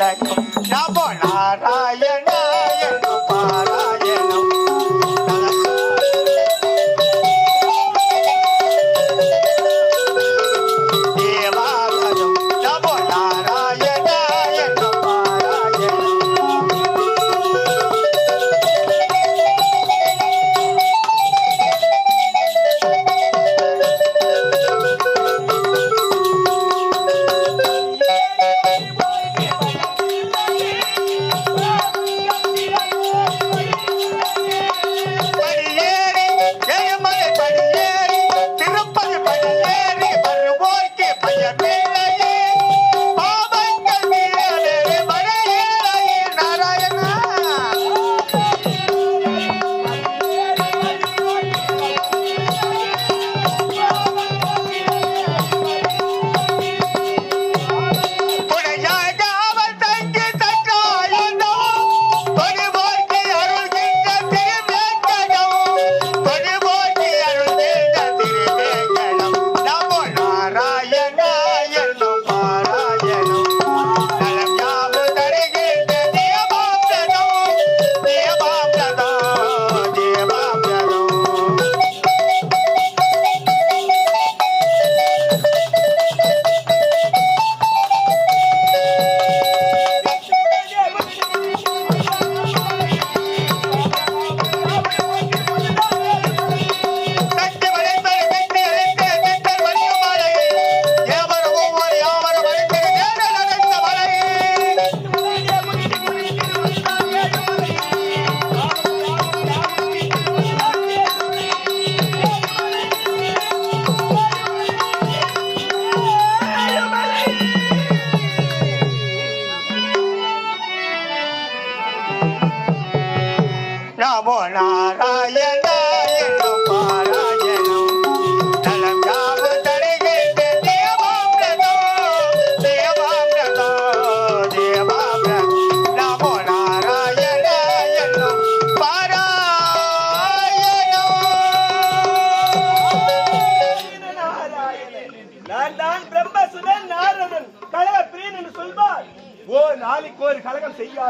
விளக்கும். நமோ நாராயண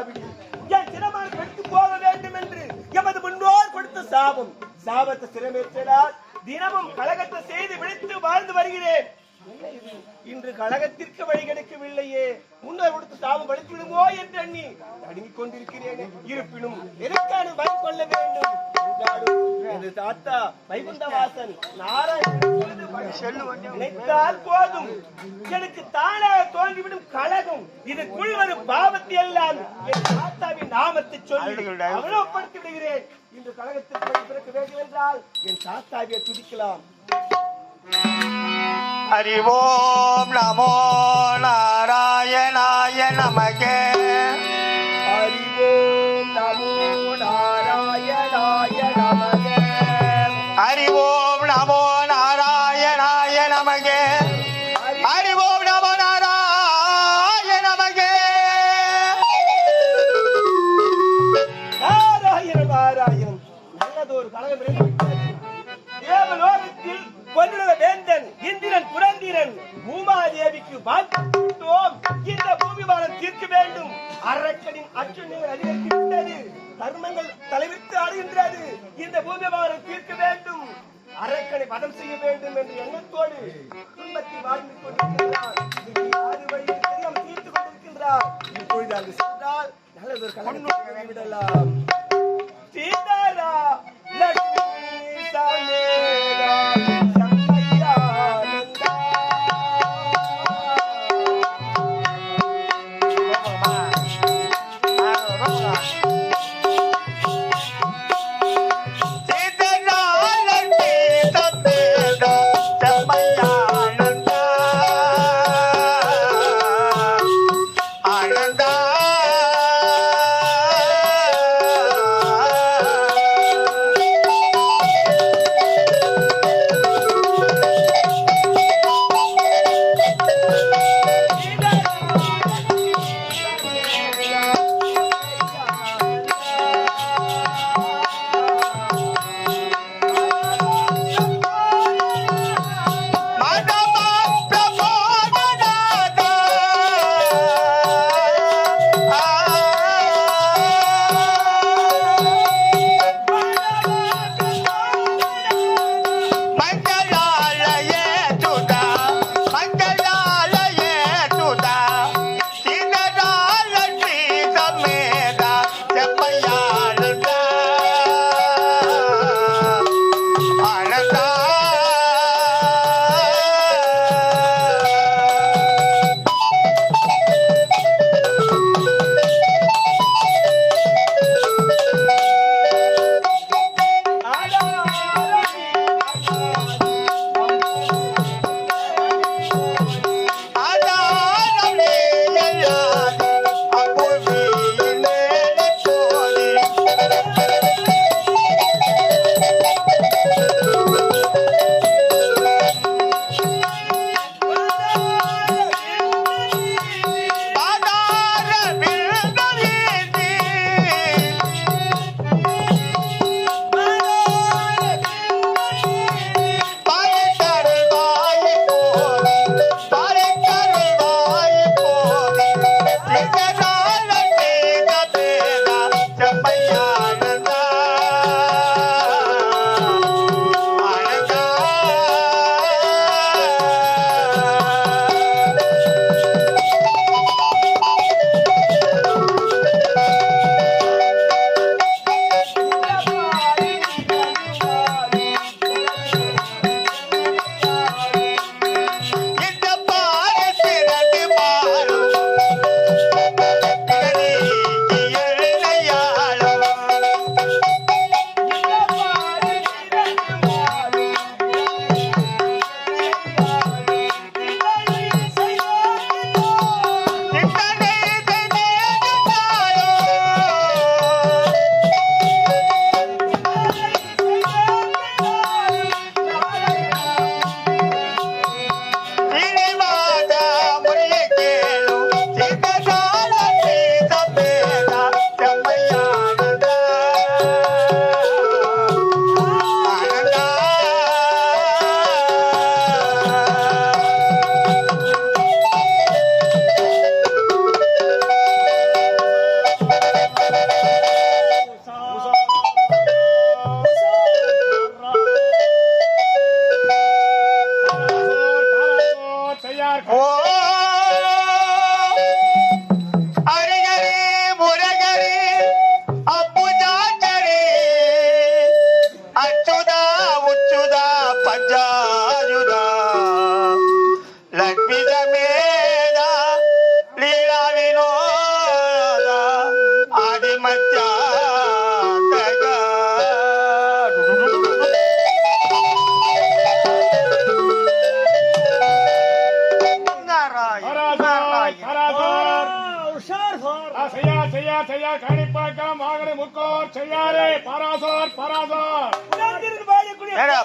கழகம் என் சிரமான கெட்டு போக வேண்டும் என்று எமது முன்னோர் கொடுத்த சாபம். சாபத்தை சிரமேற்றதால் தினமும் கழகத்தை செய்து விழித்து வாழ்ந்து வருகிறேன். இன்று கழகத்திற்கு வழி கிடைக்கவில்லையே. முன்னர் கொடுத்த சாபம் வலித்து விடுமோ என்று எண்ணி நடுங்கிக் கொண்டிருக்கிறேன். இருப்பினும் எதற்கான பயம் கொள்ள வேண்டும்? தாத்தா வைகுண்டவாசன் நாராயணன் நினைத்தால் போதும். எனக்கு தானாக தோன்றிவிடும் கழகம் இதுக்குள் வரும் பாவத்தை எல்லாம் என் தாத்தாவின் நாமத்தை சொல்லி அவலப்படுத்தி விடுகிறேன் இன்று கழகத்திற்கு வழி பிறக்க வேண்டும் என்றால் என் தாத்தாவியை துதிக்கலாம். ஹரி ஓம் நமோ நாராயணாய நமகே. புரந்திரன் பூமாதேவிக்கு வாழ்த்தும். இந்த பூமி வாரம் தீர்க்க வேண்டும். அரக்கனின் அச்சுநிலை அதிகரித்து தர்மங்கள் தலைவிட்டு ஆடுகின்றது. இந்த பூமி வாரம் தீர்க்க வேண்டும். அரக்கனை வதம் செய்ய வேண்டும் என்ற எண்ணத்தோடு துன்பத்தில் வாழ்ந்து கொண்டிருக்கிறார் இன்னைக்கு தீர்த்து கொண்டிருக்கின்றார். இப்பொழுது அங்கு சென்றால் நல்லதொரு கலந்து விடலாம். சீதாரா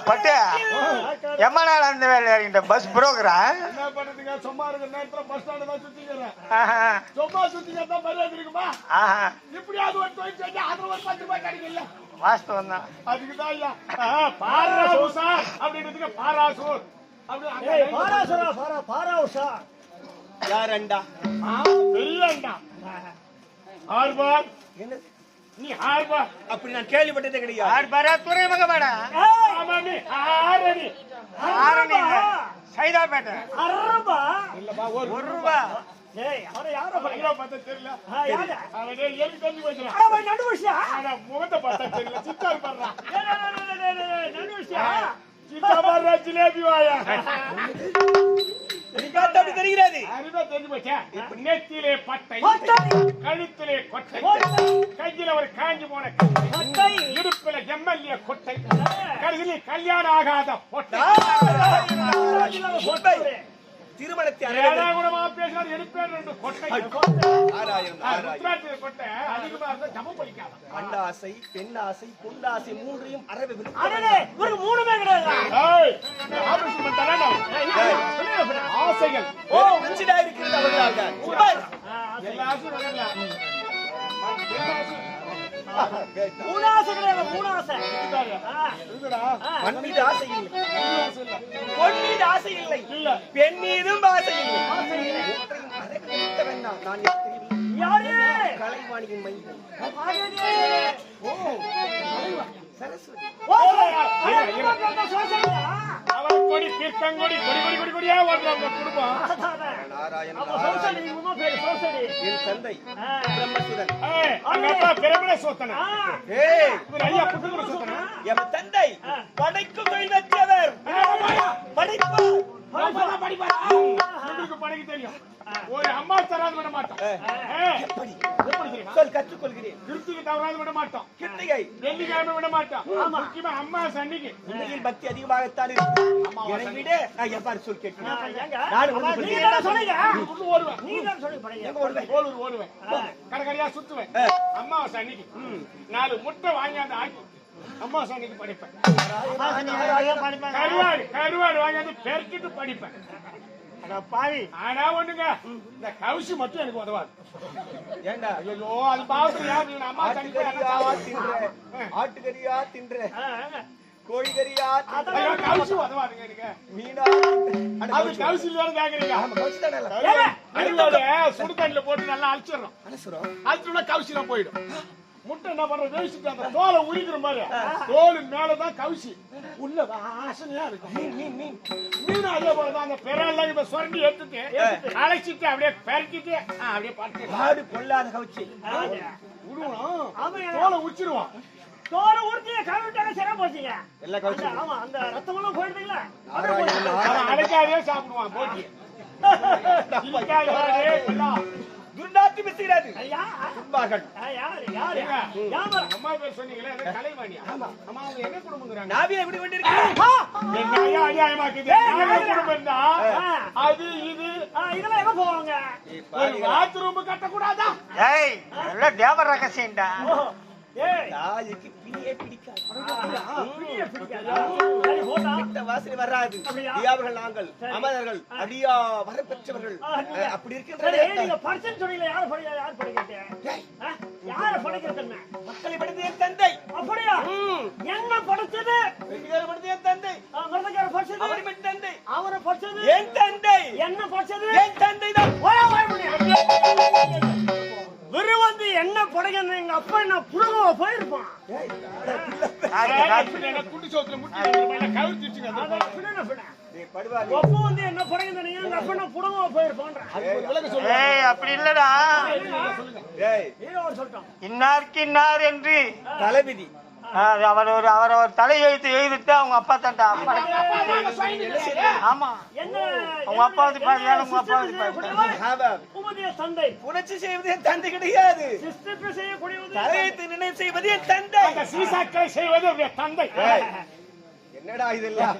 பட்டு. எம்ம நாள் அந்த வேலை பஸ் புரோக்கரா என்ன பண்ணுறதுங்க சும்மா இருக்கிற நேரத்துல பஸ் ஸ்டாண்டு தான் சுத்திக்கிறேன் சும்மா சுத்திக்கிறதா மரியாதை இருக்குமா? இப்படியாவது ஒரு தொழில் செஞ்சு அதுல ஒரு பத்து ரூபாய் கிடைக்கல வாஸ்தவம் தான். அதுக்கு தான் ஐயா ஆ, பாராசூர். சார் அப்படின்றதுக்கு பாராசூர் அப்படி பாராசுரா பாரா பாரா உஷா யாரண்டா ஆ, வெள்ளண்டா ஆர்பார் என்ன நீ ஆர்பார் அப்படி நான் கேள்விப்பட்டதே கிடையாது. ஆறு பாரா துறைமுக மேடா ஆமா நீ ஆரணி. ஆரணி. சைதாப்பேட்டை. அரபா இல்லப்பா ஒரு ரூபா. ஏய் அவரை யாரோ பார்த்தா தெரியல. ஆ, யாரு? அவனே எலி கஞ்சி வைக்கிறான் அவன் முகத்தை பார்த்தா தெரியல. சித்தா இருப்பாரா சித்தா பாடுறா ஜிலேபி வாயா. நீ பார்த்தா அப்படி தெரிகிறது அறிவா தெரிஞ்சு போச்சா நெத்திலே பட்டை. கழுத்திலே கொட்டை. கையில ஒரு காஞ்சி போன கட்டை. இடுப்புல எம்எல்ஏ கொட்டை கடைசியில கல்யாணம் ஆகாத பொட்டை கொட்டை. திருமணத்தை கண்டாசை பெண்ணாசை பொண்டாசை மூன்றையும் அறவே அடடே, இவருக்கு மூணுமே கிடையாது ஏய், இந்த ஆபரேஷன் பண்ணிட்டானா நான்? ஆசைகள். இருக்கிறது அவர்களாக மூணாசை கிடையாது மூணாசை. மண் மீது ஆசை இல்லை. ஆசை இல்ல. பெண் மீதும் ஆசை இல்லை. நான் கலைவாணியின் மைந்தன் ஆகவே. ஓ சரஸ்வதி கொடி தீர்த்தங்கொடி கொடி கொடி கொடி கொடியா ஓடுறாங்க குடும்பம் நாராயண என் தந்தை ஆ. அவங்க அப்பா ஏய் ஐயா என் தந்தை படைக்கும் தொழில் பெற்றவர் உங்களுக்கு தெரியும் ஒரு அம்மா தராது விட மாட்டோம். எப்படி? சொல் கற்றுக்கொள்கிறேன். கிருத்திக்கு தவறாது விட மாட்டோம். கிருத்திகை. வெள்ளிக்கிழமை விட மாட்டோம். முக்கியமா அம்மா சன்னிக்கு உண்மையில் பக்தி அதிகமாகத்தான் இருக்கு. என்னை விட நான் எவ்வாறு சொல் கேட்கிறேன்? தானே ஓடுவேன் ஓடுவேன் ஓடுவேன் சுத்துவேன். ஆ. அம்மாவாசை அன்னைக்கு நாலு முட்டை வாங்கியாந்து ஆக்கி அம்மாவாசை அன்னைக்கு படிப்பேன். கருவாடு கருவாடு வாங்கியாந்து பெருக்கிட்டு படிப்பேன். பாவி. ஆனா ஒண்ணுங்க இந்த கவுசி மட்டும் எனக்கு உதவாது. ஏண்டா? ஐயோ அது பாவத்துல அம்மா ஆட்டுக்கறியா தின்ற. கோழிக்கறியா கவுசி உதவாதுங்க எனக்கு. மீனா? அது. கவுசி. கேக்குறீங்க? ஆமா, கவுச்சி தானே எல்லாம். கருவாடு சுடு தண்ணில போட்டு நல்லா அழிச்சிடறோம் அலசுறோம். அழிச்சுனா கவுசிலாம் போயிடும். முட்டை என்ன பண்ற வேஸ்ட்டு அந்த தோலை உரிக்கிற மாதிரி. தோல் மேலதான் கவுசி. உள்ள வாசனையா இருக்கும் மீன் மீன் மீன். மீன் அதே போலதான். அந்த பெரெல்லாம் இப்ப சுரண்டி எடுத்துட்டு அழைச்சிட்டு அப்படியே பெரட்டிட்டு ஆ, அப்படியே பார்த்து ஆடு கொள்ளாத கவுச்சி. விடுவோம். தோலை உச்சிருவோம் தோலை உரிச்சு கழுவிட்டாங்க சிரம் போச்சுங்க. எல்லா கவுச்சி. ஆமா, அந்த ரத்தமெல்லாம் போயிடுதுங்களா? அழைக்காதே சாப்பிடுவான். துர்நாற்றம் பேசுகிறது. ஐயா, துன்பார்கள் ஆ, யாரு, யாரு? ஏங்க, யாமரம். அம்மா பேர் சொன்னீங்களே அது கலைவாணி அம்மா அவங்க என்ன குடும்பங்கிறாங்க? நாவியை எப்படி கொண்டிருக்கிறேன் ஆ, என்ன ஐயா அநியாயமாக்குது? நாங்க குடும்பம் தான் அது இது. இதெல்லாம் எங்க போவாங்க? ஒரு பாத்ரூம் கட்டக்கூடாதா? ஏய் எல்லாம் தேவ ரகசியம்டா தாய்க்கு பிடிய பிடிக்காதா? வாசனை வராது? அடியாவர்கள் நாங்கள் அமரர்கள் அடியா வர பெற்றவர்கள் அப்படி சரி, இருக்கின்ற நீங்க படிச்சுன்னு சொன்னீங்களே, யாரு படிக்க- யாரு படிக்கிறது? ஆ? யாரு படிக்கிறது என்ன? மக்களை படுத்து என் தந்தை. அப்படியா? என்ன படிச்சது? வெற்றிகாரம் படுத்து என் தந்தை. ஆ, மிருதங்காரர் படிச்சது? அவரை தந்தை. அவரை படிச்சது? என் தந்தை. என்ன படிச்சது? என் தந்தை தான் முடியும். விருவந்து என்ன படைக்கணும் எங்க அப்பா என்ன புலகவா போயிருப்பான். அப்பா வந்து என்ன படைக்கணும் எங்க அப்பா என்ன ஏய் அப்படி இல்லடா. இன்னாருக்கு இன்னார் என்று. தலைவிதி ஆ, அவர் ஒரு அவர் ஒரு தலை எழுத்து எழுதிட்டு அவங்க அப்பா தான்டா அப்பா. ஆமா. என்ன அவங்க அப்பா வந்து பாருங்க உங்க அப்பா வந்து தந்தை புணர்ச்சி செய்வது என் தந்தை கிடையாது. தலையெழுத்து நினைவு செய்வது என் தந்தை. சீசாக்களை செய்வது தந்தை. என்னடா இதெல்லாம்.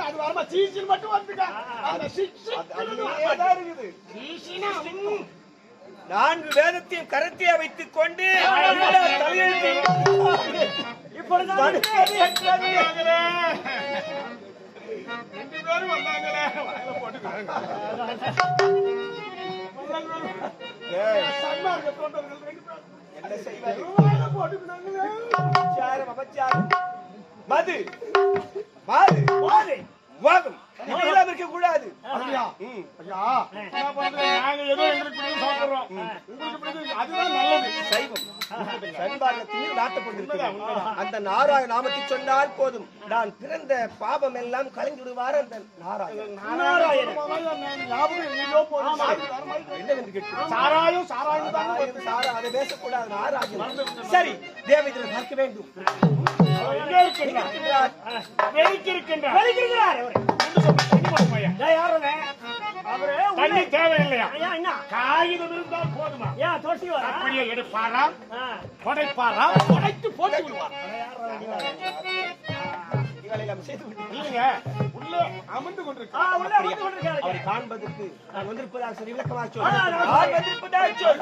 அது வரமா சீசில் மட்டும் வந்துங்க அந்த சீசினா. நான்கு வேதத்தையும் கரத்தியா வைத்துக் கொண்டு என்ன அபச்சாரம். மது. மாது. வாகம் இதெல்லாம் இருக்க கூடாது. அப்படியா? ம். ஐயா, என்ன பண்றது? நாங்க ஏதோ எங்களுக்கு பிடிச்சது சாப்பிடுறோம். உங்களுக்கு பிடிச்சது அதுதான் நல்லது. சைவம். சன்மார்க்கத்தில் நாட்டப்பட்டிருக்கிறது அந்த நாராயண நாமத்தை சொன்னால் போதும். நான் பிறந்த பாபம் எல்லாம் கலைந்து விடுவார் அந்த நாராயணன். சாராயம் சாராயம் தான் நாராயணன் சாரா, அதை பேசக்கூடாது. நாராயணன். சரி தேவதியில் பார்க்க வேண்டும். இருக்கின்றார்? அவரு. தண்ணி தண்ணி உள்ளே. தேவையில்லையா? என்ன? காகிதம் இருந்தால் போதுமா? ஏன் தொட்டி வர அப்படியே எடுப்பாரா. புடைப்பாரா புடைத்து போட்டு விடுவார். இல்லைங்க உள்ளே அமர்ந்து கொண்டிருக்கிறார். அவரை காண்பதற்கு நான் வந்திருப்பதாக சொல்லி விளக்கமாக சொல். வந்திருப்பதாக சொல்.